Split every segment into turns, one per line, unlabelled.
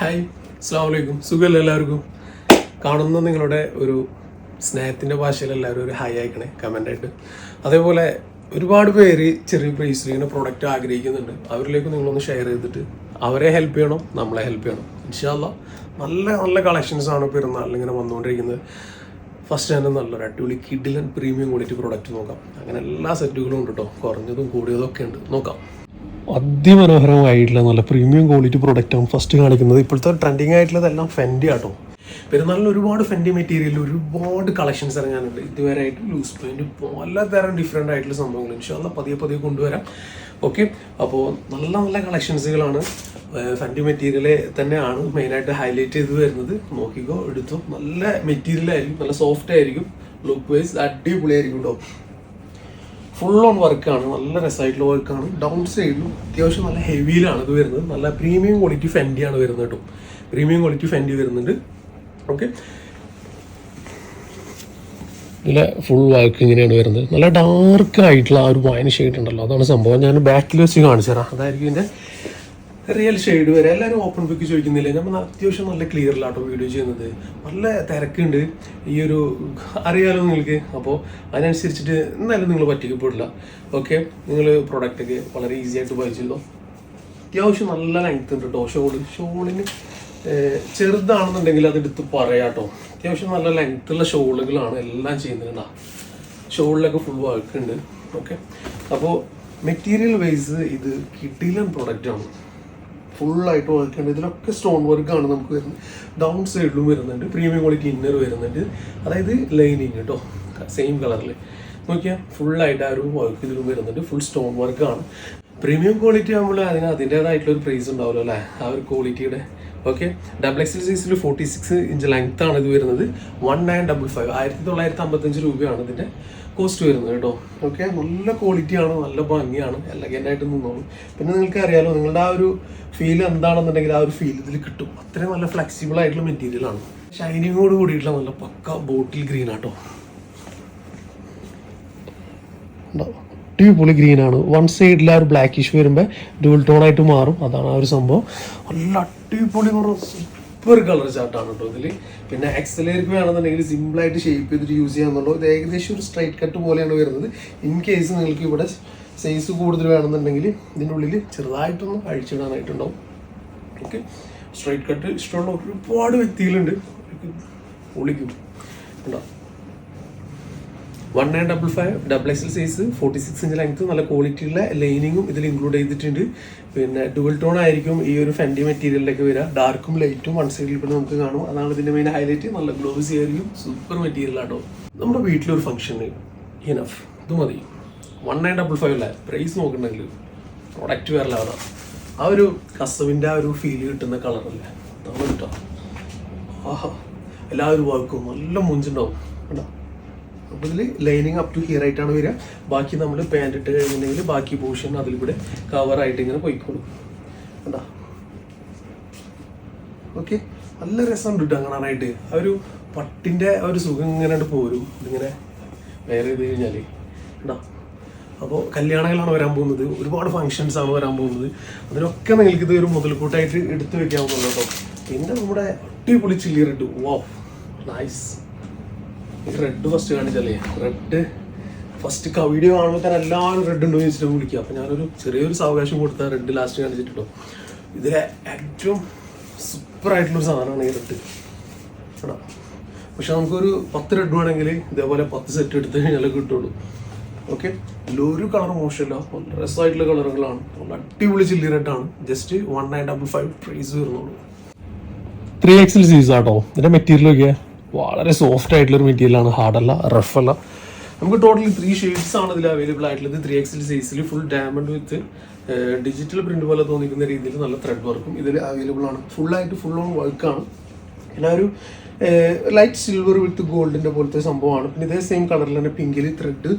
Hi അസ്സാം വലൈക്കും സുഖമല്ല എല്ലാവർക്കും? കാണുന്ന നിങ്ങളുടെ ഒരു സ്നേഹത്തിന്റെ ഭാഷയിൽ എല്ലാവരും ഒരു ഹായ് അയക്കണേ കമന്റായിട്ട് അതേപോലെ ഒരുപാട് പേര് ചെറിയ പ്രൈസിൽ ഇങ്ങനെ പ്രൊഡക്റ്റ് ആഗ്രഹിക്കുന്നുണ്ട്. അവരിലേക്ക് നിങ്ങളൊന്ന് ഷെയർ ചെയ്തിട്ട് അവരെ ഹെൽപ്പ് ചെയ്യണം നമ്മളെ ഹെൽപ്പ് ചെയ്യണം. ഇൻഷാല്ല നല്ല നല്ല കളക്ഷൻസാണ് ഇങ്ങനെ വന്നുകൊണ്ടിരിക്കുന്നത്. ഫസ്റ്റ് തന്നെ നല്ലൊരു അടിപൊളി കിഡിലൻ പ്രീമിയം ക്വാളിറ്റി പ്രൊഡക്റ്റ് നോക്കാം. അങ്ങനെ എല്ലാ സെറ്റുകളും ഉണ്ട് കേട്ടോ കുറഞ്ഞതും കൂടിയതും ഒക്കെ ഉണ്ട്. നോക്കാം. അതിമനോഹരമായിട്ടുള്ള നല്ല പ്രീമിയം ക്വാളിറ്റി പ്രൊഡക്റ്റാണ് ഫസ്റ്റ് കാണിക്കുന്നത്. ഇപ്പോഴത്തെ ട്രെൻഡിങ് ആയിട്ടുള്ളതെല്ലാം ഫെൻഡി ആട്ടോ. പെരുന്നാളിൽ ഒരുപാട് ഫെൻഡി മെറ്റീരിയൽ ഒരുപാട് കളക്ഷൻസ് ഇറങ്ങാനുണ്ട്. ഇതുവരെ ആയിട്ട് ലൂസ് പെയിന്റ് പലതരം ഡിഫറെന്റ് ആയിട്ടുള്ള സംഭവങ്ങൾ. ഇൻഷാല്ല പതിയെ പതിയെ കൊണ്ടുവരാം. ഓക്കെ അപ്പോൾ നല്ല നല്ല കളക്ഷൻസുകളാണ് ഫെൻഡി മെറ്റീരിയൽ തന്നെയാണ് മെയിനായിട്ട് ഹൈലൈറ്റ് ചെയ്ത് വരുന്നത്. നോക്കിക്കോ എടുത്തോ. നല്ല മെറ്റീരിയൽ ആയിരിക്കും നല്ല സോഫ്റ്റ് ആയിരിക്കും. ലുക്ക് വൈസ് അടിപൊളിയായിരിക്കും കേട്ടോ ഫുൾ ഓൺ വർക്കാണ് നല്ല രസമായിട്ടുള്ള വർക്കാണ് ഡൗൺ സൈഡിലും അത്യാവശ്യം നല്ല ഹെവിയിലാണ് ഇത് വരുന്നത്. നല്ല പ്രീമിയം ക്വാളിറ്റി ഫെൻഡിയാണ് വരുന്നത് കേട്ടോ. പ്രീമിയം ക്വാളിറ്റി ഫെൻഡി വരുന്നുണ്ട്. ഓക്കെ നല്ല ഫുൾ വർക്ക് ഇങ്ങനെയാണ് വരുന്നത്. നല്ല ഡാർക്ക് ആയിട്ടുള്ള ആ ഒരു വൈൻ ഷെയ്ഡ് ഉണ്ടല്ലോ. അതാണ് സംഭവം. ഞാൻ ബാക്കിൽ വെച്ച് കാണിച്ചു തരാം അതായിരിക്കും ഇതിന്റെ റിയൽ ഷെയ്ഡ് വരെ എല്ലാവരും ഓപ്പൺ പിക്ക് ചോദിക്കുന്നില്ലേ? നമ്മൾ അത്യാവശ്യം നല്ല ക്ലിയറിലാട്ടോ വീഡിയോ ചെയ്യുന്നത്. നല്ല തിരക്കുണ്ട്. ഈ ഒരു അറിയാലോ നിങ്ങൾക്ക്? അപ്പോൾ അതിനനുസരിച്ചിട്ട് എന്നാലും നിങ്ങൾ പറ്റിക്കപ്പെടില്ല. ഓക്കെ നിങ്ങൾ പ്രൊഡക്റ്റൊക്കെ വളരെ ഈസി ആയിട്ട് വായിച്ചല്ലോ അത്യാവശ്യം നല്ല ലെങ്ത് ഉണ്ട് കേട്ടോ ഷോൾ ഷോളിന് ചെറുതാണെന്നുണ്ടെങ്കിൽ അതെടുത്ത് പറയാട്ടോ അത്യാവശ്യം നല്ല ലെങ്ത് ഉള്ള ഷോളുകളാണ് എല്ലാം ചെയ്യുന്നത് ഷോളിലൊക്കെ ഫുൾ വർക്ക് ഉണ്ട്. ഓക്കെ അപ്പോൾ മെറ്റീരിയൽ വൈസ് ഇത് കിഡിലൻ പ്രൊഡക്റ്റ് ആണ്. ഫുള്ളായിട്ട് വർക്ക് ഉണ്ട്. ഇതിലൊക്കെ സ്റ്റോൺ വർക്കാണ് നമുക്ക് വരുന്നത്. ഡൗൺ സൈഡിലും വരുന്നുണ്ട്. പ്രീമിയം ക്വാളിറ്റി ഇന്നർ വരുന്നുണ്ട്. അതായത് ലൈനിങ് കേട്ടോ സെയിം കളറിൽ നോക്കിയാൽ ഫുള്ളായിട്ട് ആ ഒരു വർക്ക് ഇതിലും വരുന്നുണ്ട്. ഫുൾ സ്റ്റോൺ വർക്കാണ് പ്രീമിയം ക്വാളിറ്റി ആകുമ്പോൾ അതിന് അതിന്റേതായിട്ടുള്ള ഒരു പ്രൈസ് ഉണ്ടാവുമല്ലോ അല്ലേ? ആ ഒരു ക്വാളിറ്റിയുടെ ഓക്കെ ഡബിൾ എക്സൽ സൈസിൽ ഫോർട്ടി സിക്സ് ഇഞ്ച് ലെങ്ത് ആണ് ഇത് വരുന്നത്. വൺ നയൻ ഡബിൾ ഫൈവ് ആയിരത്തി തൊള്ളായിരത്തി അമ്പത്തഞ്ച് രൂപയാണ് ഇതിന്റെ കോസ്റ്റ് വരുന്നത് കേട്ടോ. ഓക്കെ നല്ല ക്വാളിറ്റിയാണ് നല്ല ഭംഗിയാണ് എലഗന്റ് ആയിട്ട് നിന്നോളും. പിന്നെ നിങ്ങൾക്ക് അറിയാലോ നിങ്ങളുടെ ആ ഒരു ഫീൽ എന്താണെന്നുണ്ടെങ്കിൽ ആ ഒരു ഫീൽ ഇതിൽ കിട്ടും. അത്രയും നല്ല ഫ്ലെക്സിബിൾ ആയിട്ടുള്ള മെറ്റീരിയലാണ് ഷൈനിങ്ങോട് കൂടിയിട്ടുള്ള നല്ല പക്ക ബോട്ടിൽ ഗ്രീൻ ആട്ടോ. അടിപൊളി ഗ്രീൻ ആണ്. വൺ സൈഡിൽ ആ ഒരു ബ്ലാക്ക് ഇഷ്യൂ വരുമ്പോൾ ഡൂൾ ടോൺ ആയിട്ട് മാറും. അതാണ് ആ ഒരു സംഭവം. നല്ല അടിപൊളി എന്ന് സൂപ്പർ കളർ ചാർട്ടാണ് കേട്ടോ ഇതിൽ പിന്നെ എക്സലേക്ക് വേണമെന്നുണ്ടെങ്കിൽ സിമ്പിളായിട്ട് ഷേപ്പ് ചെയ്തിട്ട് യൂസ് ചെയ്യാമെന്നുള്ളൂ ഇത് ഏകദേശം ഒരു സ്ട്രൈറ്റ് കട്ട് പോലെയാണ് വരുന്നത്. ഇൻ കേസ് നിങ്ങൾക്ക് ഇവിടെ സൈസ് കൂടുതൽ വേണമെന്നുണ്ടെങ്കിൽ ഇതിന്റെ ഉള്ളിൽ ചെറുതായിട്ടൊന്ന് അഴിച്ചിടാനായിട്ടുണ്ടാവും. ഓക്കെ സ്ട്രൈറ്റ് കട്ട് ഇഷ്ടമുള്ള ഒരുപാട് വ്യക്തികളുണ്ട്. ഒളിക്കും ഉണ്ടോ one nine double five double X L size forty six inch length നല്ല ക്വാളിറ്റിയുള്ള ലൈനിങ്ങും ഇതിൽ ഇൻക്ലൂഡ് ചെയ്തിട്ടുണ്ട്. പിന്നെ ഡുവൽ ടോൺ ആയിരിക്കും ഈ ഒരു ഫെൻഡി മെറ്റീരിയലിലേക്ക് വരിക. ഡാർക്കും ലൈറ്റും വൺ സൈഡിൽ പിന്നെ നമുക്ക് കാണും. അതാണ് ഇതിന്റെ മെയിൻ ഹൈലൈറ്റ് നല്ല ഗ്ലോസി ആയിരിക്കും. സൂപ്പർ മെറ്റീരിയൽ ആട്ടോ. നമ്മുടെ വീട്ടിലൊരു ഫംഗ്ഷന് ഇനഫ് ഇത് മതി. വൺ നയൻ ഡബിൾ ഫൈവ് അല്ലേ? പ്രൈസ് നോക്കണമെങ്കിൽ പ്രൊഡക്റ്റ് വേറെ ലെവലാണ് ആ ഒരു കസവിന്റെ ആ ഒരു ഫീൽ കിട്ടുന്ന കളറല്ലേ നമ്മൾ കിട്ടാം ആഹാ. എല്ലാവരും വർക്കും നല്ല മുഞ്ചുണ്ടാവും. കേട്ടോ അപ്പോൾ ഇതിൽ ലൈനിങ് അപ് ടു ഹിയർ ആയിട്ടാണ് വരിക. ബാക്കി നമ്മൾ പാന്റ് ഇട്ട് കഴിഞ്ഞിട്ടുണ്ടെങ്കിൽ ബാക്കി പോർഷൻ അതിലൂടെ കവർ ആയിട്ട് ഇങ്ങനെ പോയിക്കോളും. കണ്ടാ? ഓക്കെ നല്ല രസമുണ്ട് കേട്ടോ കാണാനായിട്ട്. ആ ഒരു പട്ടിന്റെ ആ ഒരു സുഖം ഇങ്ങനെ പോരും. ഇതിങ്ങനെ വേറെ ചെയ്ത് കഴിഞ്ഞാൽ കണ്ടാ? അപ്പോൾ കല്യാണങ്ങളാണ് വരാൻ പോകുന്നത്. ഒരുപാട് ഫങ്ഷൻസ് ആണ് വരാൻ പോകുന്നത്. അതിനൊക്കെ നിങ്ങൾക്ക് ഇത് ഒരു മുതൽക്കൂട്ടായിട്ട് എടുത്തു വെക്കാവുന്നുള്ളൂ കേട്ടോ പിന്നെ നമ്മുടെ അടിപൊളി ചില്ലി റെഡ് വാ നൈസ് റെഡ് ഫസ്റ്റ് കാണിച്ചല്ലേ റെഡ് ഫസ്റ്റ് വീഡിയോ കാണുമ്പോൾ തന്നെ എല്ലാവരും റെഡ് ഉണ്ടോ എന്ന് വെച്ചിട്ട് വിളിക്കുക അപ്പോൾ ഞാനൊരു ചെറിയൊരു സാവകാശം കൊടുത്ത റെഡ് ലാസ്റ്റ് കാണിച്ചിട്ടോ ഇതിലെ ഏറ്റവും സൂപ്പർ ആയിട്ടുള്ള സാധനമാണ് ഈ റെഡ് കേട്ടോ പക്ഷെ നമുക്കൊരു പത്ത് റെഡ് വേണമെങ്കിൽ ഇതേപോലെ പത്ത് സെറ്റ് എടുത്ത് കഴിഞ്ഞാൽ കിട്ടുള്ളൂ. ഓക്കെ ഒരു കളർ മോശമില്ല. നല്ല രസമായിട്ടുള്ള കളറുകളാണ്. നല്ല അടിപൊളി ചില്ലി റെഡാണ് just one nine double five price വരുന്നുള്ളൂ. ത്രീ എക്സിൽ സീസ് ആട്ടോ. ഇതിന്റെ മെറ്റീരിയൽ ഒക്കെ വളരെ സോഫ്റ്റ് ആയിട്ടുള്ള ഒരു മെറ്റീരിയൽ ആണ് ഹാർഡല്ല റഫ് അല്ല. നമുക്ക് ടോട്ടലി ത്രീ ഷെയ്ഡ്സ് ആണ് ഇതിൽ അവൈലബിൾ ആയിട്ടുള്ളത്. ത്രീ എക്സിൽ സൈസിൽ full diamond with digital print പോലെ തോന്നിക്കുന്ന രീതിയിൽ നല്ല ത്രെഡ് വർക്കും ഇതിൽ അവൈലബിൾ ആണ്. ഫുൾ ആയിട്ട് ഫുൾ ഓൺ വർക്കാണ് പിന്നെ ഒരു ലൈറ്റ് സിൽവർ വിത്ത് ഗോൾഡിന്റെ പോലത്തെ സംഭവമാണ്. പിന്നെ ഇതേ സെയിം കളറിൽ തന്നെ പിങ്കിൽ ത്രെഡ്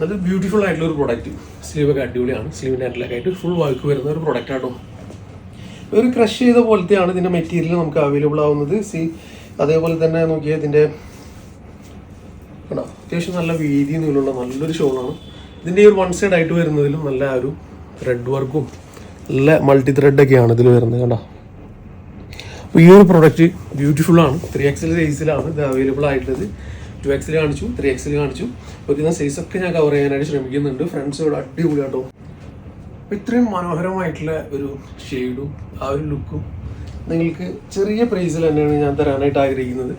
നല്ല ബ്യൂട്ടിഫുൾ ആയിട്ടുള്ള ഒരു പ്രോഡക്റ്റ് സ്ലീവ് ഒക്കെ അടിപൊളിയാണ്. സ്ലീവിന്റെ അറ്റിലൊക്കെ ആയിട്ട് ഫുൾ വർക്ക് വരുന്ന ഒരു പ്രൊഡക്റ്റ് ആട്ടോ ഒരു ക്രഷ് ചെയ്ത പോലത്തെയാണ് ഇതിന്റെ മെറ്റീരിയൽ നമുക്ക് അവൈലബിൾ ആവുന്നത്. സി അതേപോലെ തന്നെ നോക്കിയാൽ ഇതിന്റെ കണ്ടോ അത്യാവശ്യം നല്ല വീതി നീളമുള്ള നല്ലൊരു ഷോളാണ് ഇതിന്റെ ഈ ഒരു വൺ സൈഡ് ആയിട്ട് വരുന്നതിലും നല്ല ഒരു ത്രെഡ് വർക്കും നല്ല മൾട്ടി ത്രെഡ് ഒക്കെയാണ് ഇതിൽ വരുന്നത് കണ്ടോ. അപ്പോൾ ഈ ഒരു പ്രൊഡക്റ്റ് ബ്യൂട്ടിഫുൾ ആണ്. ത്രീ എക്സൽ സൈസിലാണ് ഇത് അവൈലബിൾ ആയിട്ടുള്ളത്. ടു എക്സിൽ കാണിച്ചു ത്രീ എക്സിൽ കാണിച്ചു. അപ്പോൾ സൈസ് ഒക്കെ ഞാൻ കവർ ചെയ്യാനായിട്ട് ശ്രമിക്കുന്നുണ്ട്. ഫ്രണ്ട്സ് ഇവിടെ അടിപൊളി കേട്ടോ അപ്പോൾ ഇത്രയും മനോഹരമായിട്ടുള്ള ഒരു ഷെയ്ഡും ആ ഒരു ലുക്കും നിങ്ങൾക്ക് ചെറിയ പ്രൈസിൽ തന്നെയാണ് ഞാൻ തരാനായിട്ട് ആഗ്രഹിക്കുന്നത്.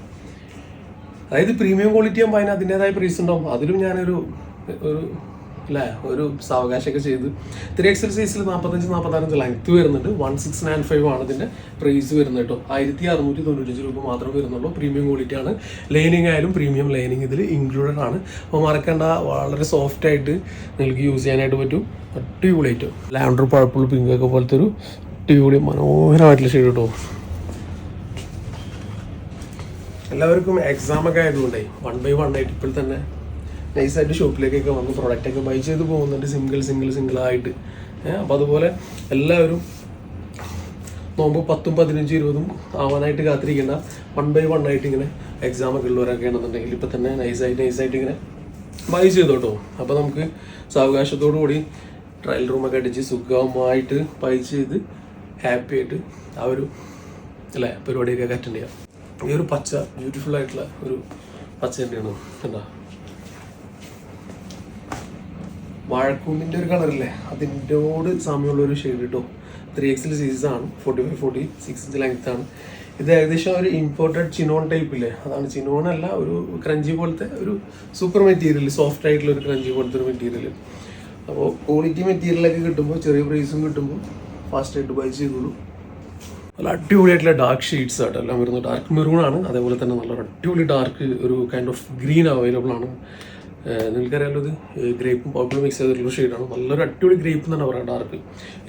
അതായത് പ്രീമിയം ക്വാളിറ്റി ആകുമ്പോൾ അതിന് അതിന്റെതായ പ്രൈസ് ഉണ്ടാവും. അതിലും ഞാനൊരു ഒരു അല്ലേ ഒരു സാവകാശമൊക്കെ ചെയ്ത് ത്രീ എക്സൽ സൈസിൽ നാൽപ്പത്തഞ്ച് നാൽപ്പത്താറഞ്ച് ലെങ്ത് വരുന്നുണ്ട്. വൺ സിക്സ് നയൻ ഫൈവ് ആണ് ഇതിന്റെ പ്രൈസ് വരുന്നത് കേട്ടോ. ആയിരത്തി അറുന്നൂറ്റി തൊണ്ണൂറ്റഞ്ച് രൂപ മാത്രമേ വരുന്നുള്ളൂ. പ്രീമിയം ക്വാളിറ്റി ആണ്. ലൈനിങ് ആയാലും പ്രീമിയം ലൈനിങ് ഇതിൽ ഇൻക്ലൂഡഡ് ആണ്. അപ്പോൾ മറക്കേണ്ട വളരെ സോഫ്റ്റ് ആയിട്ട് നിങ്ങൾക്ക് യൂസ് ചെയ്യാനായിട്ട് പറ്റും. അടിപൊളിയായിട്ടും ലാൻഡർ പഴപ്പുള്ള പിങ്ക് ഒക്കെ പോലത്തെ ഒരു അടിപൊളി മനോഹരമായിട്ടുള്ള ഷെയ്ഡ് കേട്ടോ. എല്ലാവർക്കും എക്സാം ഒക്കെ ആയതുകൊണ്ടേ വൺ ബൈ വൺ ആയിട്ട് ഇപ്പോൾ തന്നെ നൈസായിട്ട് ഷോപ്പിലേക്കൊക്കെ വന്ന് പ്രൊഡക്റ്റ് ഒക്കെ ബൈ ചെയ്ത് പോകുന്നുണ്ട് സിംഗിൾ സിംഗിൾ സിംഗിൾ ആയിട്ട്. അപ്പോൾ അതുപോലെ എല്ലാവരും നോമ്പ് പത്തും പതിനഞ്ചും ഇരുപതും ആവാനായിട്ട് കാത്തിരിക്കേണ്ട. വൺ ബൈ വൺ ആയിട്ട് ഇങ്ങനെ എക്സാം ഒക്കെ ഉള്ളവരൊക്കെ ആണെന്നുണ്ടെങ്കിൽ ഇപ്പം തന്നെ നൈസായിട്ട് നൈസായിട്ട് ഇങ്ങനെ ബൈ ചെയ്തോട്ടോ. അപ്പോൾ നമുക്ക് സാവകാശത്തോടു കൂടി ട്രയൽ റൂമൊക്കെ അടിച്ച് സുഖമായിട്ട് ബൈ ചെയ്ത് ഹാപ്പി ആയിട്ട് ആ ഒരു അല്ലേ പരിപാടിയൊക്കെ അറ്റൻഡ് ചെയ്യാം. ഈ ഒരു പച്ച ബ്യൂട്ടിഫുൾ ആയിട്ടുള്ള ഒരു പച്ച തന്നെയാണ്. എന്താ വാഴക്കൂമ്പിന്റെ ഒരു കളറില്ലേ അതിന്റെയോട് സാമ്യമുള്ള ഒരു ഷെയ്ഡ് കേട്ടോ ത്രീ എക്സിൽ സീസൺ ആണ്. Forty five forty six inch length ആണ്. ഇത് ഏകദേശം ഒരു ഇമ്പോർട്ടഡ് ചിനോൺ ടൈപ്പ് ഇല്ലേ? അതാണ് ചിനോൺ അല്ല ഒരു ക്രഞ്ചി പോലത്തെ ഒരു സൂപ്പർ മെറ്റീരിയൽ സോഫ്റ്റ് ആയിട്ടുള്ള ഒരു ക്രഞ്ചി പോലത്തെ ഒരു മെറ്റീരിയൽ അപ്പോൾ ക്വാളിറ്റി മെറ്റീരിയലൊക്കെ കിട്ടുമ്പോൾ ചെറിയ പ്രൈസും കിട്ടുമ്പോൾ ഫാസ്റ്റ് ആയിട്ട് ബൈ ചെയ്തോളൂ. നല്ല അടിപൊളിയായിട്ടുള്ള ഡാർക്ക് ഷെയ്ഡ്സ് ആയിട്ട് എല്ലാം വരുന്നത് ഡാർക്ക് മെറൂൺ ആണ്. അതേപോലെ തന്നെ നല്ല അടിപൊളി ഡാർക്ക് ഒരു കൈൻഡ് ഓഫ് ഗ്രീൻ അവൈലബിൾ ആണ്. നിങ്ങൾക്കറിയാലോ ഇത് ഗ്രേപ്പും പർപ്പിളും മിക്സ് ചെയ്തിട്ടുള്ള ഷെയ്ഡാണ് നല്ലൊരു അടിപൊളി ഗ്രേപ്പ് തന്നെ പറയാം ഡാർക്ക്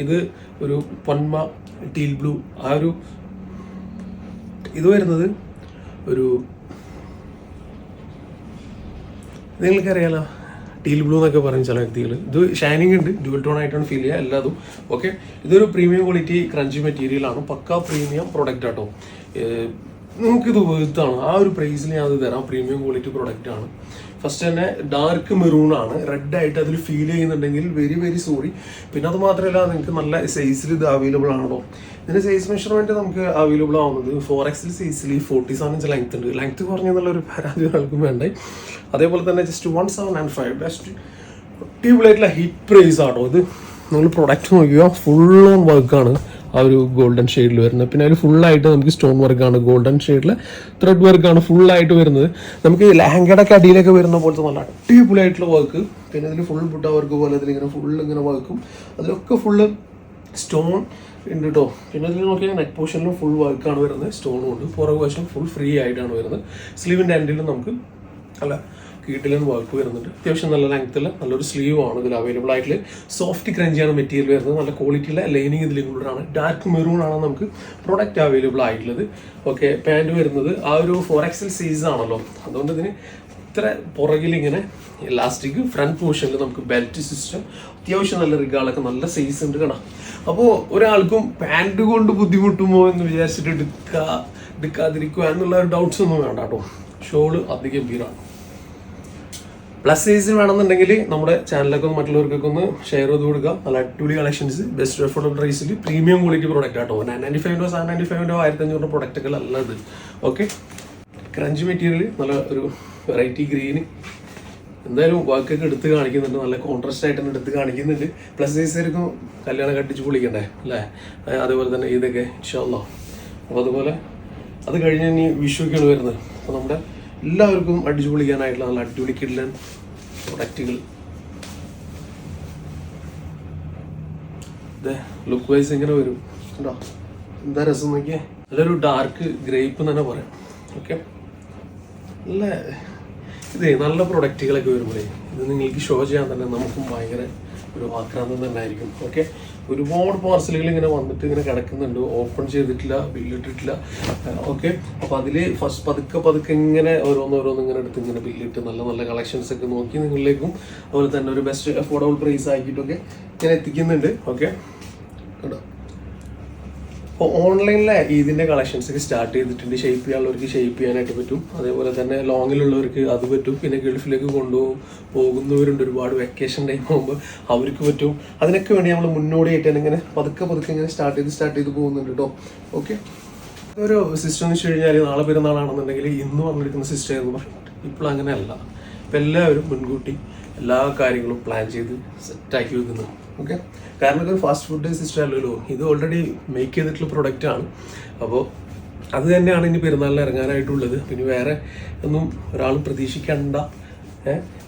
ഇത് ഒരു പൊന്മ ടീൽ ബ്ലൂ ആ ഒരു ഇത് വരുന്നത് ഒരു നിങ്ങൾക്കറിയാലോ ടീൽ ബ്ലൂ എന്നൊക്കെ പറയും ചില വ്യക്തികൾ ഇത് ഷൈനിങ് ഉണ്ട്. ഡ്യൂൽ ടോൺ ആയിട്ടാണ് ഫീൽ ചെയ്യുക എല്ലാതും. ഓക്കെ? ഇതൊരു പ്രീമിയം ക്വാളിറ്റി ക്രഞ്ച് മെറ്റീരിയൽ ആണ്. പക്ക പ്രീമിയം പ്രൊഡക്റ്റ് ആട്ടോ. നമുക്കിത് വേർത്താണ് ആ ഒരു പ്രൈസിൽ ഞാൻ അത് തരാം. പ്രീമിയം ക്വാളിറ്റി പ്രൊഡക്റ്റ് ആണ്. ഫസ്റ്റ് തന്നെ ഡാർക്ക് മെറൂൺ ആണ്. റെഡ് ആയിട്ട് അതിൽ ഫീൽ ചെയ്യുന്നുണ്ടെങ്കിൽ വെരി വെരി സോറി പിന്നെ അത് മാത്രമല്ല നിങ്ങൾക്ക് നല്ല സൈസിൽ ഇത് അവൈലബിൾ ആണല്ലോ. ഇതിന്റെ സൈസ് മെഷർമെന്റ് നമുക്ക് അവൈലബിൾ ആവുന്നത് ഫോർ എക്സിൽ സൈസിൽ ഫോർട്ടി സെവൻ ഇഞ്ച് ലെങ്ത് ഉണ്ട്. ലെങ്ത് കുറഞ്ഞെന്നുള്ള ഒരു പരാതി ആൾക്കും വേണ്ടേ. അതേപോലെ തന്നെ just one seven and five best ട്യൂബ്ലൈറ്റിലെ hit price ആണോ ഇത്. നിങ്ങൾ പ്രൊഡക്റ്റ് നോക്കിയോ ഫുൾ ഓൺ വർക്കാണ് ആ ഒരു ഗോൾഡൻ ഷെയ്ഡിൽ വരുന്നത്. പിന്നെ അതിൽ ഫുള്ളായിട്ട് നമുക്ക് സ്റ്റോൺ വർക്കാണ് ഗോൾഡൻ ഷെയ്ഡിൽ ത്രെഡ് വർക്കാണ് ഫുള്ളായിട്ട് വരുന്നത്. നമുക്ക് ലെഹങ്കയുടെ അടിയിലൊക്കെ വരുന്ന പോലത്തെ നല്ല അടിപൊളിയായിട്ടുള്ള വർക്ക് പിന്നെ ഇതിൽ ഫുൾ ബുട്ട വർക്ക് പോലെ ഇതിലിങ്ങനെ ഫുൾ ഇങ്ങനെ വർക്കും അതിലൊക്കെ ഫുള്ള് സ്റ്റോൺ ഉണ്ട് കേട്ടോ പിന്നെ ഇതിൽ നോക്കിയാൽ നെക്ക് പോർഷനിലും ഫുൾ വർക്കാണ് വരുന്നത്. സ്റ്റോണും ഉണ്ട് പുറകു വശം ഫുൾ ഫ്രീ ആയിട്ടാണ് വരുന്നത്. സ്ലീവിന്റെ എൻഡിലും നമുക്ക് അല്ല കീട്ടിലും വർക്ക് വരുന്നുണ്ട്. അത്യാവശ്യം നല്ല ലെങ്ത്തിൽ നല്ലൊരു സ്ലീവ് ആണ് ഇതിൽ അവൈലബിൾ ആയിട്ടുള്ള സോഫ്റ്റ് ക്രഞ്ചിയാണ് മെറ്റീരിയൽ വരുന്നത്. നല്ല ക്വാളിറ്റിയുള്ള ലൈനിങ് ഇതിൽ ഇൻക്ലൂഡ് ആണ്. ഡാർക്ക് മെറൂൺ ആണ് നമുക്ക് പ്രൊഡക്റ്റ് അവൈലബിൾ ആയിട്ടുള്ളത്. ഓക്കെ പാന്റ് വരുന്നത് ആ ഒരു ഫോർ എക്സൽ സൈസ് ആണല്ലോ. അതുകൊണ്ട് ഇതിന് ഇത്ര പുറകിലിങ്ങനെ ഇലാസ്റ്റിക് ഫ്രണ്ട് പോർഷനിൽ നമുക്ക് ബെൽറ്റ് സിസ്റ്റം അത്യാവശ്യം നല്ല റിഗാളൊക്കെ നല്ല സൈസ് ഉണ്ട് കാണാം. അപ്പോൾ ഒരാൾക്കും പാന്റ് കൊണ്ട് ബുദ്ധിമുട്ടുമോ എന്ന് വിചാരിച്ചിട്ട് എടുക്കുക എടുക്കാതിരിക്കുക എന്നുള്ള ഡൗട്ട്സ് ഒന്നും വേണ്ട കേട്ടോ. ഷോൾ അതിഗംഭീരമാണ് പ്ലസ് സൈസിന് വേണമെന്നുണ്ടെങ്കിൽ നമ്മുടെ ചാനലൊക്കെ മറ്റുള്ളവർക്കൊക്കെ ഒന്ന് ഷെയർ ചെയ്ത് കൊടുക്കുക നല്ല അടിപൊളി കളക്ഷൻസ് ബെസ്റ്റ് എഫോർഡബിൾ പ്രൈസിൽ പ്രീമിയം ക്വാളിറ്റി പ്രോഡക്റ്റ് ആട്ടോ. നയൻ നയന്റി ഫൈവിന്റെ സെവൻ നയന്റി ഫൈവിന്റെ ആയിരത്തി അഞ്ഞൂറ് പ്രൊഡക്റ്റുകളല്ല ഇത്. ഓക്കെ ക്രഞ്ച് മെറ്റീരിയൽ നല്ല ഒരു വെറൈറ്റി ഗ്രീന് എന്തായാലും വർക്കൊക്കെ എടുത്ത് കാണിക്കുന്നുണ്ട്. നല്ല കോൺട്രാസ്റ്റ് ആയിട്ട് തന്നെ എടുത്ത് കാണിക്കുന്നുണ്ട്. പ്ലസ് സൈസായിരിക്കും കല്യാണം കട്ടിച്ച് പൊളിക്കണ്ടേ? അല്ലേ? അതുപോലെ അതേപോലെ തന്നെ ഇതൊക്കെ ഇഷ്ടമല്ലോ അപ്പോൾ അതുപോലെ അത് കഴിഞ്ഞ് ഇനി വിഷുവൊക്കെയാണ് വരുന്നത്. അപ്പോൾ നമ്മുടെ എല്ലാവർക്കും അടിച്ചു പൊളിക്കാനായിട്ടുള്ള നല്ല അടിപൊളി കിഡ്ലൻ പ്രൊഡക്റ്റുകൾ ലുക്ക് വൈസ് ഇങ്ങനെ വരും. കേട്ടോ എന്താ രസം നോക്കിയേ? നല്ലൊരു ഡാർക്ക് ഗ്രേപ്പ് തന്നെ പറയാം. ഓക്കെ നല്ല ഇതേ നല്ല പ്രൊഡക്റ്റുകളൊക്കെ വരുമ്പോഴേ ഇത് നിങ്ങൾക്ക് ഷോ ചെയ്യാൻ തന്നെ നമുക്കും ഭയങ്കര ഒരു ആക്രാന്തം തന്നെ ആയിരിക്കും. ഓക്കെ ഒരുപാട് പാർസലുകൾ ഇങ്ങനെ വന്നിട്ട് ഇങ്ങനെ കിടക്കുന്നുണ്ട്. ഓപ്പൺ ചെയ്തിട്ടില്ല ബില്ലിട്ടിട്ടില്ല ഓക്കെ അപ്പോൾ അതിൽ ഫസ്റ്റ് പതുക്കെ പതുക്കെ ഇങ്ങനെ ഓരോന്നോരോന്ന് ഇങ്ങനെ എടുത്ത് ഇങ്ങനെ ബില്ലിട്ട് നല്ല നല്ല കളക്ഷൻസ് ഒക്കെ നോക്കി നിങ്ങളിലേക്കും അതുപോലെ തന്നെ ഒരു ബെസ്റ്റ് അഫോർഡബിൾ പ്രൈസ് ആക്കിയിട്ടൊക്കെ ഇങ്ങനെ എത്തിക്കുന്നുണ്ട്. ഓക്കെ അപ്പോൾ ഓൺലൈനിലെ ഇതിന്റെ കളക്ഷൻസ് ഒക്കെ സ്റ്റാർട്ട് ചെയ്തിട്ടുണ്ട്. ഷേപ്പ് ചെയ്യാനുള്ളവർക്ക് ഷേപ്പ് ചെയ്യാനായിട്ട് പറ്റും. അതേപോലെ തന്നെ ലോങ്ങിലുള്ളവർക്ക് അത് പറ്റും. പിന്നെ ഗൾഫിലേക്ക് കൊണ്ടുപോകും പോകുന്നവരുണ്ട് ഒരുപാട്. വെക്കേഷൻ ടൈം ആകുമ്പോൾ അവർക്ക് പറ്റും. അതിനൊക്കെ വേണ്ടി നമ്മൾ മുന്നോടിയായിട്ട് ഇങ്ങനെ പതുക്കെ പതുക്കെ ഇങ്ങനെ സ്റ്റാർട്ട് ചെയ്ത് സ്റ്റാർട്ട് ചെയ്ത് പോകുന്നുണ്ട് കേട്ടോ ഓക്കെ ഒരു സിസ്റ്റർ എന്ന് വെച്ച് കഴിഞ്ഞാൽ നാളെ പെരുന്നാളാണെന്നുണ്ടെങ്കിൽ ഇന്ന് വന്നെടുക്കുന്ന സിസ്റ്റർ എന്ന് പറഞ്ഞിട്ട് ഇപ്പോൾ അങ്ങനെയല്ല. ഇപ്പം എല്ലാവരും മുൻകൂട്ടി എല്ലാ കാര്യങ്ങളും പ്ലാൻ ചെയ്ത് സെറ്റാക്കി വെക്കുന്നു ഓക്കെ കാരണം ഇതൊരു ഫാസ്റ്റ് ഫുഡ് സിസ്റ്റം അല്ലല്ലോ. ഇത് ഓൾറെഡി മേക്ക് ചെയ്തിട്ടുള്ള പ്രൊഡക്റ്റ് ആണ്. അപ്പോൾ അത് തന്നെയാണ് ഇനി പെരുന്നാളിന് ഇറങ്ങാനായിട്ടുള്ളത്. പിന്നെ വേറെ ഒന്നും ഒരാളും പ്രതീക്ഷിക്കേണ്ട.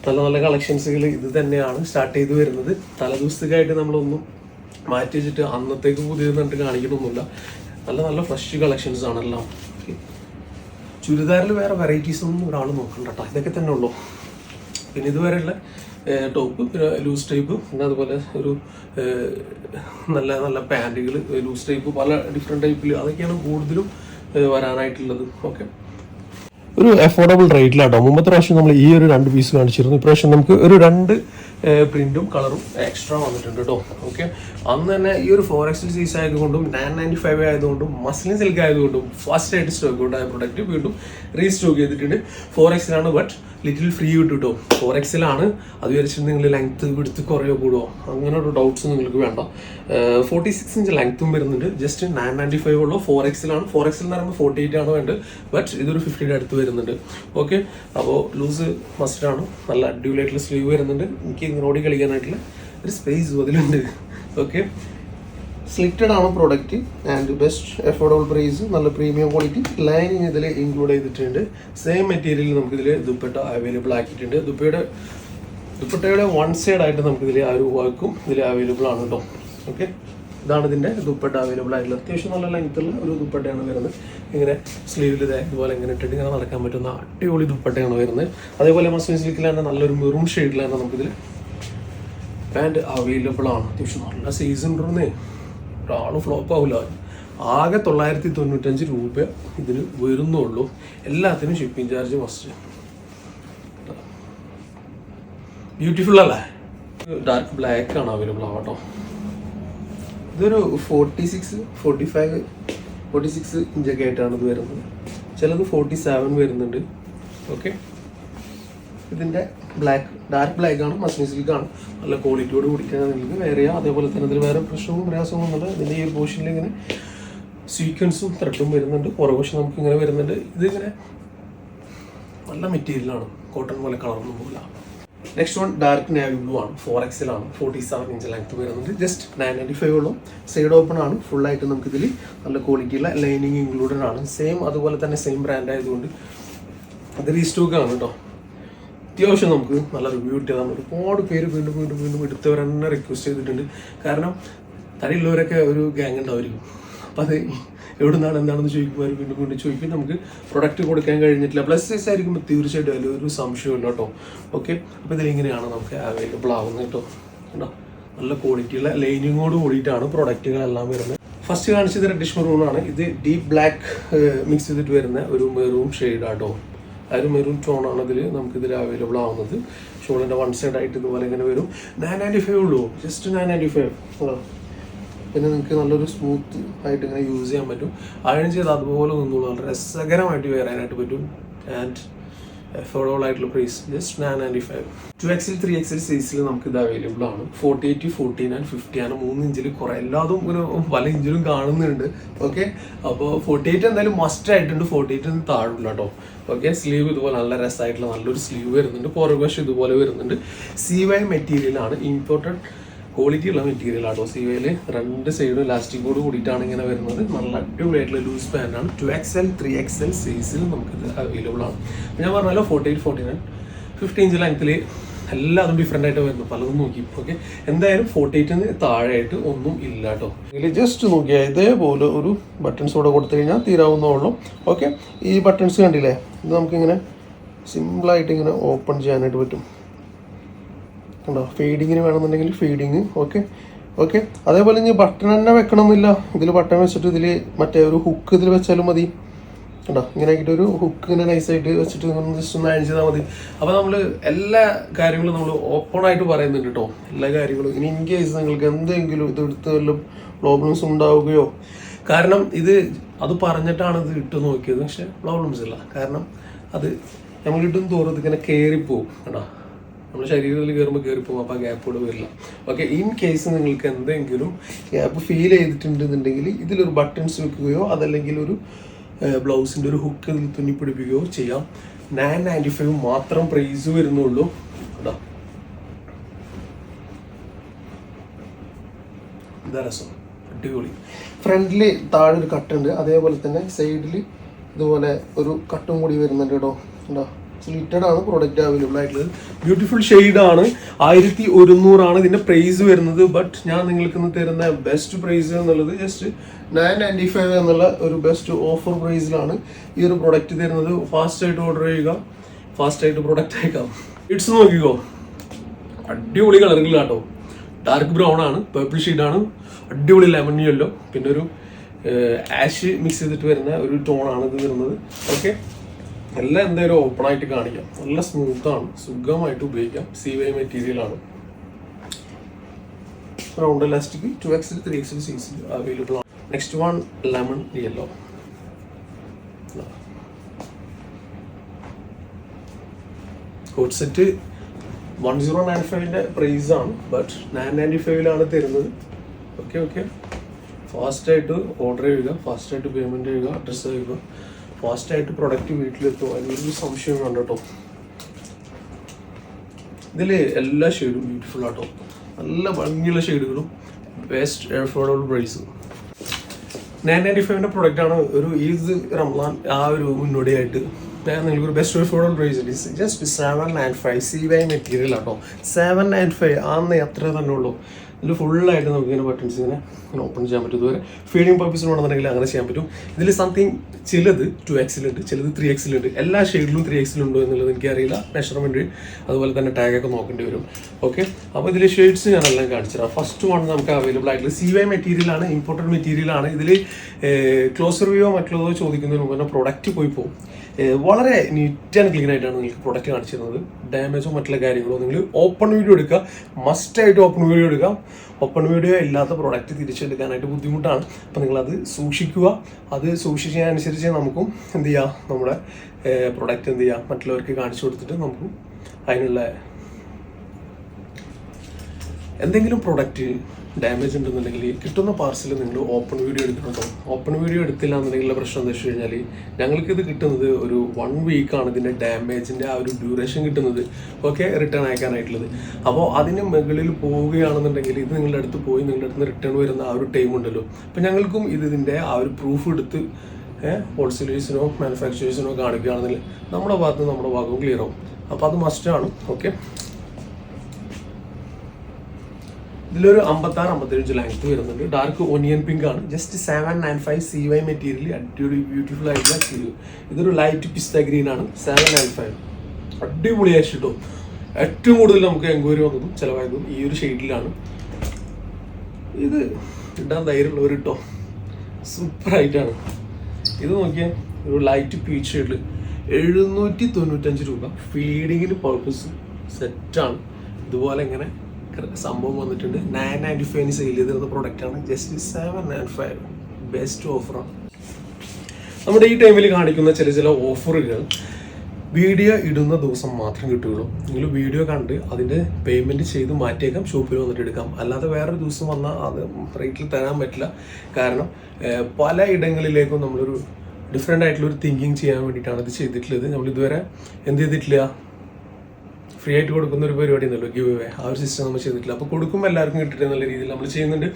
നല്ല നല്ല കളക്ഷൻസുകൾ ഇത് തന്നെയാണ് സ്റ്റാർട്ട് ചെയ്ത് വരുന്നത്. തലേദിവസത്തേക്കായിട്ട് നമ്മളൊന്നും മാറ്റി വെച്ചിട്ട് അന്നത്തേക്ക് പുതിയത് കണ്ടിട്ട് കാണിക്കണമൊന്നുമില്ല. നല്ല നല്ല ഫ്രഷ് കളക്ഷൻസ് ആണെല്ലാം. ചുരിദാറിൽ വേറെ വെറൈറ്റീസ് ഒന്നും ഒരാൾ നോക്കണ്ട കേട്ടോ ഇതൊക്കെ തന്നെ ഉള്ളൂ. പിന്നെ ഇതുവരെയുള്ള ടോപ്പ് ലൂസ് ടൈപ്പ് പിന്നെ അതുപോലെ ഒരു നല്ല നല്ല പാന്റുകൾ ലൂസ് ടൈപ്പ് പല ഡിഫറെന്റ് ടൈപ്പിൽ അതൊക്കെയാണ് കൂടുതലും വരാനായിട്ടുള്ളത്. ഓക്കെ ഒരു അഫോർഡബിൾ റേറ്റിലാട്ടോ മുമ്പത്തെ പ്രാവശ്യം നമ്മൾ ഈ ഒരു രണ്ട് പീസ് കാണിച്ചിരുന്നു. ഇപ്രാവശ്യം നമുക്ക് ഒരു രണ്ട് പ്രിന്റും കളറും എക്സ്ട്രാ വന്നിട്ടുണ്ട് കേട്ടോ ഓക്കെ അന്ന് തന്നെ ഈ ഒരു ഫോർ എക്സൽ സീസ് ആയതുകൊണ്ടും നയൻ നയന്റി ഫൈവ് ആയതുകൊണ്ടും മസ്ലിൻ സിൽക്ക് ആയതുകൊണ്ടും ഫസ്റ്റ് ആയിട്ട് സ്റ്റോക്ക് ഔട്ട് പ്രൊഡക്റ്റ് വീണ്ടും റീസ്റ്റോക്ക് ചെയ്തിട്ടുണ്ട്. ഫോർ എക്സിലാണ് ബട്ട് ലിറ്റിൽ ഫ്രീ കിട്ടും ഫോർ എക്സിലാണ് അത് വിചാരിച്ചിട്ട് നിങ്ങൾ ലെങ്ത് എടുത്ത് കുറയോ കൂടുമോ അങ്ങനെ ഒരു ഡൗട്ട്സ് നിങ്ങൾക്ക് വേണ്ട. ഫോർട്ടി സിക്സ് ഇഞ്ച് ലെങ്ത്തും വരുന്നുണ്ട്. ജസ്റ്റ് നയൻ നയന്റി ഫൈവ് ഉള്ളൂ. ഫോർ എക്സിലാണ് ഫോർ എക്സിൽ എന്ന് പറയുമ്പോൾ ഫോർട്ടി എയ്റ്റ് ആണ് വേണ്ടത്. ബട്ട് ഇതൊരു ഫിഫ്റ്റിയുടെ അടുത്ത് വരുന്നുണ്ട്. ഓക്കെ അപ്പോൾ ലൂസ് മസ്റ്റ് ആണ്. നല്ല അടിപൊളിയായിട്ടുള്ള സ്ലീവ് വരുന്നുണ്ട്. എനിക്ക് ഇങ്ങനോടി കളിക്കാനായിട്ടുള്ള ഒരു സ്പേസ് അതിലുണ്ട്. ഓക്കെ സ്ലിറ്റഡ് ആണ് product and best affordable price നല്ല പ്രീമിയം ക്വാളിറ്റി ലൈനിങ് ഇതിൽ ഇൻക്ലൂഡ് ചെയ്തിട്ടുണ്ട്. സെയിം മെറ്റീരിയൽ നമുക്കിതിൽ ദുപ്പട്ട അവൈലബിൾ ആക്കിയിട്ടുണ്ട്. ദുപ്പയുടെ ദുപ്പട്ടയുടെ വൺ സൈഡ് ആയിട്ട് നമുക്കിതിൽ ആ ഒരു വർക്കും ഇതിൽ അവൈലബിൾ ആണ് കേട്ടോ ഓക്കെ ഇതാണ് ഇതിന്റെ ദുപ്പട്ട അവൈലബിൾ ആയിട്ടുള്ളത് അത്യാവശ്യം നല്ല ലെങ്ത്തുള്ള ഒരു ദുപ്പട്ടയാണ് വരുന്നത്. ഇങ്ങനെ സ്ലീവിൽ ഇതേ ഇതുപോലെ ഇങ്ങനെ ഇട്ടിട്ട് ഇങ്ങനെ നടക്കാൻ പറ്റുന്ന അടിപൊളി ദുപ്പട്ടയാണ് വരുന്നത്. അതേപോലെ മസ്ലിൻ സിൽക്കിൽ നല്ലൊരു മെറൂൺ ഷെയ്ഡിലാണ് നമുക്കിതിൽ പാന്റ് അവൈലബിൾ ആണ്. അത്യാവശ്യം നല്ല സീസൺ ഉണ്ടെന്നേ. ഒരാളും ഫ്ലോപ്പ് ആവില്ല ആകെ തൊള്ളായിരത്തി തൊണ്ണൂറ്റഞ്ച് രൂപ ഇതിന് വരുന്നുള്ളൂ. എല്ലാത്തിനും ഷിപ്പിംഗ് ചാർജ് മസ്റ്റ് ബ്യൂട്ടിഫുൾ അല്ലേ? ഡാർക്ക് ബ്ലാക്ക് ആണ് അവൈലബിൾ ആവട്ടോ ഇതൊരു forty six forty five forty six ഇഞ്ചൊക്കെ ആയിട്ടാണ് ഇത് വരുന്നത്. ചിലത് ഫോർട്ടി സെവൻ വരുന്നുണ്ട്. ഓക്കെ ഇതിന്റെ ബ്ലാക്ക് ഡാർക്ക് ബ്ലാക്ക് ആണ് മസ്ലിൻ സിൽക്ക് ആണ്. നല്ല ക്വാളിറ്റിയോട് കൂടിക്കാൻ നിങ്ങൾക്ക് വേറെ അതേപോലെ തന്നെ ഇതിൽ വേറെ പ്രശ്നവും പ്രയാസവും ഒന്നുമില്ല. ഇതിന്റെ ഈ പോർഷനിൽ ഇങ്ങനെ സീക്വൻസും ത്രെഡും വരുന്നുണ്ട്. പുറകുവശം നമുക്ക് ഇങ്ങനെ വരുന്നുണ്ട്. ഇതിങ്ങനെ നല്ല മെറ്റീരിയലാണ് കോട്ടൺ പോലെ കളറൊന്നും പോകില്ല next one dark navy blue ആണ്. ഫോർ എക്സിലാണ് ഫോർട്ടി സെവൻ ഇഞ്ച് ലെങ്ത് വരുന്നുണ്ട്. ജസ്റ്റ് നയൻ നയന്റി ഫൈവ് ഉള്ളൂ. സൈഡ് ഓപ്പൺ ആണ്. ഫുൾ ആയിട്ട് നമുക്ക് ഇതിൽ നല്ല ക്വാളിറ്റിയുള്ള ലൈനിങ് ഇൻക്ലൂഡഡ് ആണ്. സെയിം അതുപോലെ തന്നെ സെയിം ബ്രാൻഡ് ആയതുകൊണ്ട് അത് റീസ്റ്റോക്ക് ആണ് കേട്ടോ അത്യാവശ്യം നമുക്ക് നല്ല റിവ്യൂ കിട്ടിയതാണ്. ഒരുപാട് പേര് വീണ്ടും വീണ്ടും വീണ്ടും എടുത്തവർ തന്നെ റിക്വസ്റ്റ് ചെയ്തിട്ടുണ്ട്. കാരണം തടിയുള്ളവരൊക്കെ ഒരു ഗ്യാങ് ഉണ്ടാവുമായിരിക്കും. അപ്പം അത് എവിടെ നിന്നാണ് എന്താണെന്ന് ചോദിക്കുമ്പോൾ അവർ വീണ്ടും വീണ്ടും ചോദിക്കും. നമുക്ക് പ്രൊഡക്റ്റ് കൊടുക്കാൻ കഴിഞ്ഞിട്ടില്ല. പ്ലസ് സൈസ് ആയിരിക്കുമ്പോൾ തീർച്ചയായിട്ടും അതിൽ ഒരു സംശയമില്ല കേട്ടോ. ഓക്കെ അപ്പോൾ ഇതിലിങ്ങനെയാണ് നമുക്ക് അവൈലബിൾ ആവുന്നത് കേട്ടോ. കേട്ടോ നല്ല ക്വാളിറ്റിയുള്ള ലൈനിങ്ങോട് കൂടിയിട്ടാണ് പ്രൊഡക്റ്റുകളെല്ലാം വരുന്നത്. ഫസ്റ്റ് കാണിച്ചത് റെഡിഷ് മെറൂൺ ആണ്. ഇത് ഡീപ്പ് ബ്ലാക്ക് മിക്സ് ചെയ്തിട്ട് വരുന്ന ഒരു മെറൂൺ ഷെയ്ഡാട്ടോ ആ ഒരു മെറൂൺ ടോൺ ആണ് ഇതിൽ അവൈലബിൾ ആവുന്നത്. ഷോളിന്റെ വൺ സൈഡ് ആയിട്ട് ഇതുപോലെ ഇങ്ങനെ വരും. നയൻ നയന്റി ഫൈവ് ഉള്ളൂ. ജസ്റ്റ് നയൻ നയന്റി ഫൈവ് പിന്നെ നിങ്ങൾക്ക് നല്ലൊരു സ്മൂത്ത് ആയിട്ട് ഇങ്ങനെ യൂസ് ചെയ്യാൻ പറ്റും. അയൺ ചെയ്ത് അതുപോലെ നിന്നോളൂ. വളരെ രസകരമായിട്ട് ആയിട്ട് പറ്റും. ആൻഡ് അഫോർഡബിൾ ആയിട്ടുള്ള price just nine ninety five two three സൈസിൽ നമുക്ക് ഇത് അവൈലബിൾ ആണ്. Forty eight forty nine fifty ആണ്. മൂന്ന് ഇഞ്ചിൽ കുറെ. എല്ലാതും ഒരു പല ഇഞ്ചിലും കാണുന്നുണ്ട്. ഓക്കെ അപ്പോൾ ഫോർട്ടി എയ്റ്റ് എന്തായാലും മസ്റ്റ് ആയിട്ടുണ്ട്. ഫോർട്ടി എയ്റ്റ് താഴില്ല കേട്ടോ ഓക്കെ സ്ലീവ് ഇതുപോലെ നല്ല രസമായിട്ടുള്ള നല്ലൊരു സ്ലീവ് വരുന്നുണ്ട്. പുറകുവശം ഇതുപോലെ വരുന്നുണ്ട്. സി വൈ മെറ്റീരിയലാണ് ഇമ്പോർട്ടഡ് ക്വാളിറ്റി ഉള്ള മെറ്റീരിയൽ ആട്ടോ സിവയിൽ രണ്ട് സൈഡും ലാസ്റ്റിക് ബോർഡ് കൂടിയിട്ടാണ് ഇങ്ങനെ വരുന്നത്. നല്ല അടിപൊളിയായിട്ടുള്ള loose പാന്റാണ് two X L three X L സൈസിൽ നമുക്കിത് അവൈലബിൾ ആണ്. ഞാൻ പറഞ്ഞല്ലോ forty eight forty nine fifty inch ലെങ്ത്തിൽ എല്ലാതും ഡിഫറെന്റ് ആയിട്ട് വരുന്നു. പലതും നോക്കി. ഓക്കെ എന്തായാലും ഫോർട്ടി എയ്റ്റിന് താഴെയായിട്ട് ഒന്നും ഇല്ല കേട്ടോ ഇതിൽ ജസ്റ്റ് നോക്കിയാൽ ഇതേപോലെ ഒരു ബട്ടൺസ് കൂടെ കൊടുത്തു കഴിഞ്ഞാൽ തീരാവുന്നതുള്ളൂ ഓക്കെ ഈ ബട്ടൺസ് കണ്ടില്ലേ? ഇത് നമുക്കിങ്ങനെ സിമ്പിളായിട്ട് ഇങ്ങനെ ഓപ്പൺ ചെയ്യാനായിട്ട് പറ്റും. കണ്ടോ ഫീഡിങ്ങിന് വേണമെന്നുണ്ടെങ്കിൽ ഫീഡിങ് ഓക്കെ ഓക്കെ അതേപോലെ ഇനി ബട്ടൺ തന്നെ വെക്കണമെന്നില്ല ഇതിൽ ബട്ടൺ വെച്ചിട്ട് ഇതിൽ മറ്റേ ഒരു ഹുക്ക് ഇതിൽ വെച്ചാലും മതി. കണ്ടോ? ഇങ്ങനെ ആക്കിയിട്ട് ഒരു ഹുക്ക് ഇങ്ങനെ നൈസായിട്ട് വെച്ചിട്ട് ജസ്റ്റ് ഒന്ന് അയൺ ചെയ്താൽ മതി. അപ്പോൾ നമ്മൾ എല്ലാ കാര്യങ്ങളും നമ്മൾ ഓപ്പൺ ആയിട്ട് പറയുന്നുണ്ട് കേട്ടോ എല്ലാ കാര്യങ്ങളും. ഇനി ഇൻ കേസ് നിങ്ങൾക്ക് എന്തെങ്കിലും ഇത് എടുത്ത് വല്ലതും പ്രോബ്ലംസ് ഉണ്ടാവുകയോ. കാരണം ഇത് അത് പറഞ്ഞിട്ടാണ് ഇത് ഇട്ട് നോക്കിയത്. പക്ഷേ പ്രോബ്ലംസ് ഇല്ല. കാരണം അത് നമ്മൾ ഇട്ടും തോറും ഇതിങ്ങനെ കയറിപ്പോവും കേട്ടോ നമ്മുടെ ശരീരത്തിൽ കയറുമ്പോൾ കയറിപ്പോകും പോകും അപ്പോൾ ആ ഗ്യാപ്പ് കൂടെ വരില്ല. ഓക്കെ ഇൻ കേസ് നിങ്ങൾക്ക് എന്തെങ്കിലും ഗ്യാപ്പ് ഫീൽ ചെയ്തിട്ടുണ്ടെന്നുണ്ടെങ്കിൽ ഇതിലൊരു ബട്ടൺസ് വെക്കുകയോ അതല്ലെങ്കിൽ ഒരു ബ്ലൗസിന്റെ ഒരു ഹുക്ക് ഇതിൽ തുന്നി പിടിപ്പിക്കുകയോ ചെയ്യാം. നയൻ നയന്റി ഫൈവ് മാത്രം പ്രൈസ് വരുന്നുള്ളൂ. കേട്ടോ എന്താ രസം? അടിപൊളി. ഫ്രണ്ടിൽ താഴെ ഒരു കട്ടുണ്ട് അതേപോലെ തന്നെ സൈഡിൽ ഇതുപോലെ ഒരു കട്ടും കൂടി വരുന്നുണ്ട് കേട്ടോ. ഉണ്ടോ സ്ലിറ്റഡ് ആണ് പ്രോഡക്റ്റ് അവൈലബിൾ ആയിട്ടുള്ളത്. ബ്യൂട്ടിഫുൾ ആണ്. ആയിരത്തി ഒരുന്നൂറാണ് ഇതിന്റെ പ്രൈസ് വരുന്നത്. ബട്ട് ഞാൻ നിങ്ങൾക്ക് ഇന്ന് തരുന്ന ബെസ്റ്റ് പ്രൈസ് എന്നുള്ളത് ജസ്റ്റ് നയൻ നയന്റി ഫൈവ് എന്നുള്ള ഒരു ബെസ്റ്റ് ഓഫർ പ്രൈസിലാണ് ഈ ഒരു പ്രൊഡക്റ്റ് തരുന്നത്. ഫാസ്റ്റ് ആയിട്ട് ഓർഡർ ചെയ്യുക. ഫാസ്റ്റ് ആയിട്ട് പ്രൊഡക്റ്റ് അയക്കാം. ഇറ്റ്സ് നോക്കിക്കോ. അടിപൊളി കളറുകളാട്ടോ ഡാർക്ക് ബ്രൗൺ ആണ്. പേർപ്പിൾ ആണ്. അടിപൊളി ലെമൺ യെല്ലോ പിന്നെ ഒരു ആഷ് മിക്സ് ചെയ്തിട്ട് വരുന്ന ഒരു ടോണാണ് ഇത് വരുന്നത് ഓക്കെ എല്ലാം എന്തായാലും ഓപ്പൺ ആയിട്ട് കാണിക്കാം. നല്ല സ്മൂത്ത് ആണ്. സുഖമായിട്ട് ഉപയോഗിക്കാം. സി വൈ മെറ്റീരിയൽ ആണ്. റൗണ്ട് ഇലാസ്റ്റിക് ടു എക്സിൽ ത്രീ എക്സിൽ സിക്സ് അവൈലബിൾ ആണ്. Next one lemon yellow coat set one zero nine ഫൈവിന്റെ ആണ്. ബട്ട് നയൻ നയന്റി ഫൈവിലാണ് തരുന്നത്. ഓക്കെ ഓക്കെ ഫാസ്റ്റായിട്ട് ഓർഡർ ചെയ്യുക. ഫാസ്റ്റായിട്ട് പേയ്മെന്റ് ചെയ്യുക. അഡ്രസ്സ് ചെയ്യുക ഫാസ്റ്റായിട്ട് പ്രൊഡക്റ്റ് വീട്ടിലെത്തും അതിനൊരു സംശയം വേണ്ട കേട്ടോ. ഇതിൽ എല്ലാ ഷെയ്ഡും ബ്യൂട്ടിഫുൾ ആട്ടോ. നല്ല ഭംഗിയുള്ള ഷെയ്ഡുകളും best affordable price nine ninety ഫൈവിന്റെ പ്രൊഡക്റ്റാണ് ഒരു ഈദ് റംസാൻ ആ ഒരു മുന്നോടിയായിട്ട്. ഞാൻ നിങ്ങൾക്ക് ഒരു best affordable price is just seven nine five C Y material ആട്ടോ. സെവൻ നയൻ ഫൈവ് ആന്നേ അത്ര തന്നെ ഉള്ളൂ. ഇതിൽ ഫുള്ളായിട്ട് നമുക്ക് ഇങ്ങനെ ബട്ടൺസ് ഇങ്ങനെ ഇങ്ങനെ ഓപ്പൺ ചെയ്യാൻ പറ്റും. ഇതുവരെ ഫീഡിങ് പർപ്പസിന് വേണമെന്നുണ്ടെങ്കിൽ അങ്ങനെ ചെയ്യാൻ പറ്റും. ഇതിൽ സംതിങ് ചിലത് ടു എക്സിലുണ്ട് ചിലത് ത്രീ എക്സിലുണ്ട് എല്ലാ ഷെയ്ഡിലും ത്രീ എക്സിലുണ്ടോ എന്നുള്ളത് എനിക്കറിയില്ല. മെഷർമെന്റ് അതുപോലെ തന്നെ ടാഗൊക്കെ നോക്കേണ്ടി വരും. ഓക്കെ അപ്പോൾ ഇതിൽ ഷെയ്ഡ്സ് ഞാൻ എല്ലാം കാണിച്ചുതരാം ഫസ്റ്റ് വൺ നമുക്ക് അവൈലബിൾ ആയിട്ടുള്ള സി വൈ മെറ്റീരിയലാണ് ഇമ്പോർട്ടന്റ് മെറ്റീരിയലാണ് ഇതിൽ ക്ലോസർ വ്യൂ മറ്റുള്ളതോ ചോദിക്കുന്നതിന് മുമ്പ് തന്നെ പ്രൊഡക്റ്റ് പോയി പോകും. വളരെ നീറ്റ് ആൻഡ് ക്ലീൻ ആയിട്ടാണ് നിങ്ങൾക്ക് പ്രൊഡക്റ്റ് കാണിച്ചിരുന്നത്. ഡാമേജോ മറ്റുള്ള കാര്യങ്ങളോ നിങ്ങൾ ഓപ്പൺ വീഡിയോ എടുക്കുക. മസ്റ്റ് ആയിട്ട് ഓപ്പൺ വീഡിയോ എടുക്കാം ഓപ്പൺ വീഡിയോ ഇല്ലാത്ത പ്രൊഡക്റ്റ് തിരിച്ചെടുക്കാനായിട്ട് ബുദ്ധിമുട്ടാണ്. അപ്പോൾ നിങ്ങളത് സൂക്ഷിക്കുക. അത് സൂക്ഷിച്ചതിനനുസരിച്ച് നമുക്കും എന്ത് ചെയ്യാം? നമ്മുടെ പ്രൊഡക്റ്റ് എന്ത് ചെയ്യാം? മറ്റുള്ളവർക്ക് കാണിച്ചു കൊടുത്തിട്ട് നമുക്കും അതിനുള്ള എന്തെങ്കിലും പ്രൊഡക്റ്റ് ഡാമേജ് ഉണ്ടെന്നുണ്ടെങ്കിൽ കിട്ടുന്ന പാർസൽ നിങ്ങൾ ഓപ്പൺ വീഡിയോ എടുക്കണം ഓപ്പൺ വീഡിയോ എടുത്തില്ല എന്നുണ്ടെങ്കിലുള്ള പ്രശ്നം എന്താ വെച്ച് കഴിഞ്ഞാൽ ഞങ്ങൾക്ക് ഇത് കിട്ടുന്നത് ഒരു വൺ വീക്കാണ് ഇതിന്റെ ഡാമേജിന്റെ ആ ഒരു ഡ്യൂറേഷൻ കിട്ടുന്നത്. ഓക്കെ റിട്ടേൺ അയക്കാനായിട്ടുള്ളത്. അപ്പോൾ അതിന് മുകളിൽ പോവുകയാണെന്നുണ്ടെങ്കിൽ ഇത് നിങ്ങളുടെ അടുത്ത് പോയി നിങ്ങളുടെ അടുത്ത് റിട്ടേൺ വരുന്ന ആ ഒരു ടൈം ഉണ്ടല്ലോ. അപ്പോൾ ഞങ്ങൾക്കും ഇത് ഇതിന്റെ ആ ഒരു പ്രൂഫ് എടുത്ത് ഹോൾസെയിലേഴ്സിനോ മാനുഫാക്ചറേഴ്സിനോ കാണിക്കുകയാണെന്നുണ്ടെങ്കിൽ നമ്മുടെ ഭാഗത്ത് നമ്മുടെ ഭാഗവും ക്ലിയർ ആവും. അപ്പോൾ അത് മസ്റ്റാണ് ഓക്കെ ഇതിലൊരു അമ്പത്താറ് അഞ്ച് ലെങ്ത് വരുന്നുണ്ട്. ഡാർക്ക് ഒനിയൻ പിങ്ക് ആണ്. Just seven nine five C Y material അടിപൊളി ബ്യൂട്ടിഫുൾ ആയിട്ടുള്ള ചെയ്തു ഇതൊരു ലൈറ്റ് പിസ്ത ഗ്രീൻ ആണ്. സെവൻ നയൻ ഫൈവ് അടിപൊളിയായിട്ട് കിട്ടും ഏറ്റവും കൂടുതൽ നമുക്ക് എൻക്വയറി വന്നതും ചിലവായതും ഈ ഒരു ഷെയ്ഡിലാണ് ഇത് ഇടാൻ ധൈര്യമുള്ളവർ സൂപ്പർ സൂപ്പറായിട്ടാണ് ഇത് നോക്കിയാൽ ഒരു ലൈറ്റ് പീച്ച് ഷെയ്ഡിൽ എഴുന്നൂറ്റി തൊണ്ണൂറ്റഞ്ച് രൂപ. ഫീഡിങ്ങിന് പർപ്പസ് സെറ്റാണ് ഇതുപോലെ ഇങ്ങനെ സംഭവം വന്നിട്ടുണ്ട്. നയൻ നയന്റി ഫൈവിന് സെയിൽ ചെയ്തിരുന്ന പ്രൊഡക്റ്റാണ് just seven nine five best ഓഫറാണ് നമ്മുടെ ഈ ടൈമിൽ കാണിക്കുന്ന ചില ചില ഓഫറുകൾ വീഡിയോ ഇടുന്ന ദിവസം മാത്രം കിട്ടുകയുള്ളൂ. നിങ്ങൾ വീഡിയോ കണ്ട് അതിന്റെ പേയ്മെന്റ് ചെയ്ത് മാറ്റിയേക്കാം. ഷോപ്പിൽ വന്നിട്ട് എടുക്കാം. അല്ലാതെ വേറൊരു ദിവസം വന്നാൽ അത് റേറ്റിൽ തരാൻ പറ്റില്ല. കാരണം പല ഇടങ്ങളിലേക്കും നമ്മളൊരു ഡിഫറെന്റ് ആയിട്ടുള്ള ഒരു തിങ്കിങ് ചെയ്യാൻ വേണ്ടിയിട്ടാണ് ഇത് ചെയ്തിട്ടുള്ളത്. നമ്മൾ ഇതുവരെ എന്ത് ചെയ്തിട്ടില്ല? ഫ്രീ ആയിട്ട് കൊടുക്കുന്ന ഒരു പരിപാടി ഉണ്ടല്ലോ ഗിവ് അവേ ആ ഒരു സിസ്റ്റം നമ്മൾ ചെയ്തിട്ടില്ല. അപ്പോൾ കൊടുക്കുമ്പോൾ എല്ലാവർക്കും കിട്ടിയിട്ട് നല്ല രീതിയിൽ നമ്മൾ ചെയ്യുന്നുണ്ട്.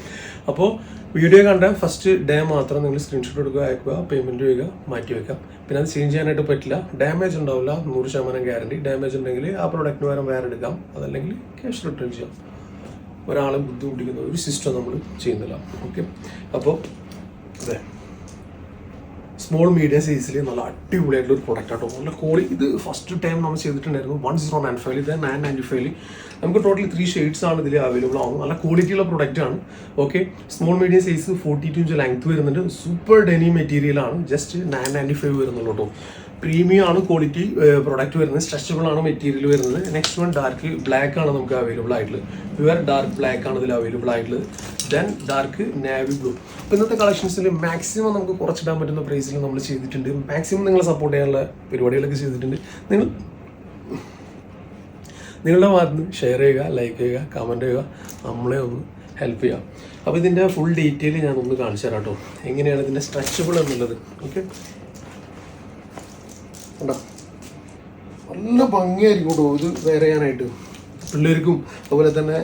അപ്പോൾ വീഡിയോ കണ്ട ഫസ്റ്റ് ഡേ മാത്രം നിങ്ങൾ സ്ക്രീൻഷോട്ട് എടുക്കുക അയക്കുക പേയ്മെന്റ് ചെയ്യുക മാറ്റി വയ്ക്കാം പിന്നെ അത് ചേഞ്ച് ചെയ്യാനായിട്ട് പറ്റില്ല. ഡാമേജ് ഉണ്ടാവില്ല. നൂറ് ശതമാനം ഗ്യാരണ്ടി ഡാമേജ് ഉണ്ടെങ്കിൽ ആ പ്രോഡക്റ്റിന് പകരം വേറെ എടുക്കാം. അതല്ലെങ്കിൽ ക്യാഷ് റിട്ടേൺ ചെയ്യാം. ഒരാളെ ബുദ്ധിമുട്ടിക്കുന്ന ഒരു സിസ്റ്റം നമ്മൾ ചെയ്യുന്നില്ല. ഓക്കെ അപ്പോൾ അതെ. സ്മോൾ മീഡിയം സൈസിൽ നല്ല അടിപൊളിയായിട്ടുള്ള ഒരു പ്രൊഡക്റ്റ് ആട്ടോ. നല്ല കോളി ഇത് ഫസ്റ്റ് ടൈം നമ്മൾ ചെയ്തിട്ടുണ്ടായിരുന്നു വൺ സീറോ നയൻ ഫൈവ് ഇത് നയൻ നയന്റി ഫൈവ് നമുക്ക് ടോട്ടലി ത്രീ ഷെയ്ഡ്സ് ആണ് ഇതിൽ അവൈലബിൾ ആവും നല്ല ക്വാളിറ്റിയുള്ള പ്രൊഡക്റ്റ് ആണ്. Okay small medium size forty two inch length വരുന്നുണ്ട്. സൂപ്പർ ഡെനി മെറ്റീരിയൽ ആണ്. ജസ്റ്റ് നയൻ നയന്റി ഫൈവ് വരുന്നുള്ളൂ കേട്ടോ പ്രീമിയം ആണ് ക്വാളിറ്റി പ്രൊഡക്റ്റ് വരുന്നത്. സ്ട്രെച്ചബിൾ ആണ് മെറ്റീരിയൽ വരുന്നത്. നെക്സ്റ്റ് വൺ ഡാർക്ക് ബ്ലാക്ക് ആണ് നമുക്ക് അവൈലബിൾ ആയിട്ടുള്ളത്. പ്യുവർ ഡാർക്ക് ബ്ലാക്ക് ആണ് ഇതിൽ അവൈലബിൾ ആയിട്ടുള്ളത്. ദെൻ ഡാർക്ക് നാവി ബ്ലൂ അപ്പോൾ ഇന്നത്തെ കളക്ഷൻസിൽ മാക്സിമം നമുക്ക് കുറച്ചിടാൻ പറ്റുന്ന പ്രൈസിൽ നമ്മൾ ചെയ്തിട്ടുണ്ട്. മാക്സിമം നിങ്ങളെ സപ്പോർട്ട് ചെയ്യാനുള്ള പരിപാടികളൊക്കെ ചെയ്തിട്ടുണ്ട്. നിങ്ങൾ നിങ്ങളുടെ ഭാഗത്ത് ഷെയർ ചെയ്യുക ലൈക്ക് ചെയ്യുക കമന്റ് ചെയ്യുക. നമ്മളെ ഒന്ന് ഹെൽപ്പ് ചെയ്യുക. അപ്പോൾ ഇതിന്റെ ഫുൾ ഡീറ്റെയിൽ ഞാനൊന്ന് കാണിച്ചു തരാം കേട്ടോ. എങ്ങനെയാണ് ഇതിന്റെ സ്ട്രെച്ചബിൾ എന്നുള്ളത്. ഓക്കെ കണ്ടോ? നല്ല ഭംഗിയായിരിക്കും കേട്ടോ ഇത് വെയർ ചെയ്യാനായിട്ട് പിള്ളേർക്കും അതുപോലെ തന്നെ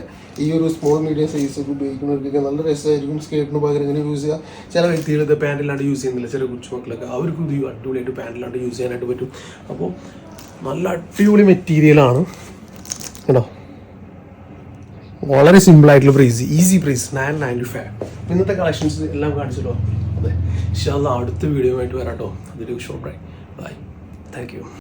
ഈ ഒരു സ്മോൾ മീഡിയം സൈസ് ഉപയോഗിക്കുന്നവർക്കൊക്കെ നല്ല രസമായിരിക്കും സ്കേട്ടിന് പകരം ഇങ്ങനെ യൂസ് ചെയ്യുക. ചില വ്യക്തികൾ ഇത് പാന്റിലാണ്ട് യൂസ് ചെയ്യുന്നില്ല. ചില കൊച്ചുമക്കളൊക്കെ അവർക്കും ഇത് അടിപൊളിയായിട്ട് പാന്റിലാണ്ട് യൂസ് ചെയ്യാനായിട്ട് പറ്റും. അപ്പോൾ നല്ല അടിപൊളി മെറ്റീരിയലാണ് കേട്ടോ വളരെ സിമ്പിൾ ആയിട്ടുള്ള price easy price nine ninety five ഇന്നത്തെ കളക്ഷൻസ് എല്ലാം കാണിച്ചല്ലോ. അതെ. ഇൻഷാല്ല അടുത്ത വീഡിയോ ആയിട്ട് വരാം കേട്ടോ. അതൊരു Thank you.